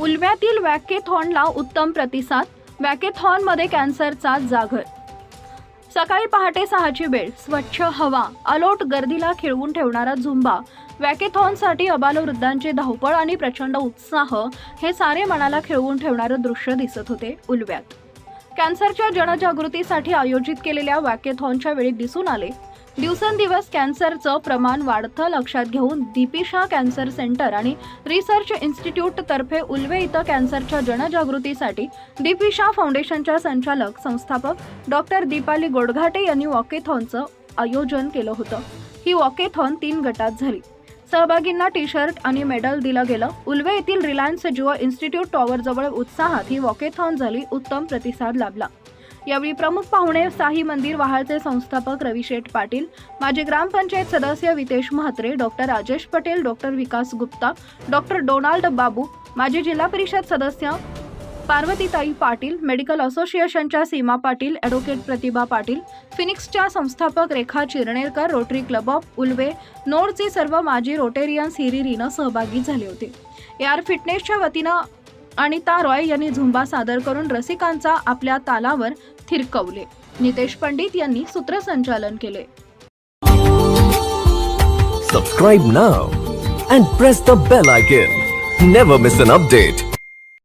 उलव्यातील वॅकेथॉनला उत्तम प्रतिसाद वॅकेथॉनमध्ये कॅन्सरचा जागर. सकाळी पहाटे सहाची वेळ स्वच्छ हवा अलोट गर्दीला खिळवून ठेवणारा झुंबा वॅकेथॉनसाठी अबालवृद्धांची धावपळ आणि प्रचंड उत्साह हे सारे मनाला खिळवून ठेवणारं दृश्य दिसत होते उलव्यात. कॅन्सरच्या जनजागृतीसाठी आयोजित केलेल्या वॅकेथॉनच्या वेळी दिसून आले दिवसेंदिवस कॅन्सरचं प्रमाण वाढतं लक्षात घेऊन दीपिशा कॅन्सर सेंटर आणि रिसर्च इन्स्टिट्यूट तर्फे उल्वे इथं कॅन्सरच्या जनजागृतीसाठी दीपिशा फाउंडेशनच्या संचालक संस्थापक डॉक्टर दीपाली गोडघाटे यांनी वॉकेथॉनचं आयोजन केलं होतं. ही वॉकेथॉन तीन गटात झाली. सहभागींना टी शर्ट आणि मेडल दिलं गेलं. उल्वे येथील रिलायन्स जिओ इन्स्टिट्यूट टॉवरजवळ उत्साहात ही वॉकेथॉन झाली. उत्तम प्रतिसाद लाभला. यावेळी प्रमुख पाहुणे साई मंदिर वहाळचे संस्थापक रविशेठ पाटील माजी ग्रामपंचायत सदस्य Vitesh Mhatre doctor Rajesh Patel doctor Vikas Gupta doctor Donald Babu माजी जिल्हा परिषद सदस्य पार्वतीताई पाटील मेडिकल असोसिएशनच्या सीमा पाटील ॲडव्होकेट प्रतिभा पाटील फिनिक्सच्या संस्थापक Rekha Chiranerkar Rotary club of Ulwe नोडचे सर्व माजी रोटेरियन्स हिरिरीनं सहभागी झाले होते. एआर फिटनेसच्या वतीनं अनिता रॉय यांनी झुंबा सादर करून रसिकांचा आपल्या तालावर थिरकवले. नितेश पंडित यांनी सूत्रसंचालन केले. Subscribe now and press the bell icon never miss an update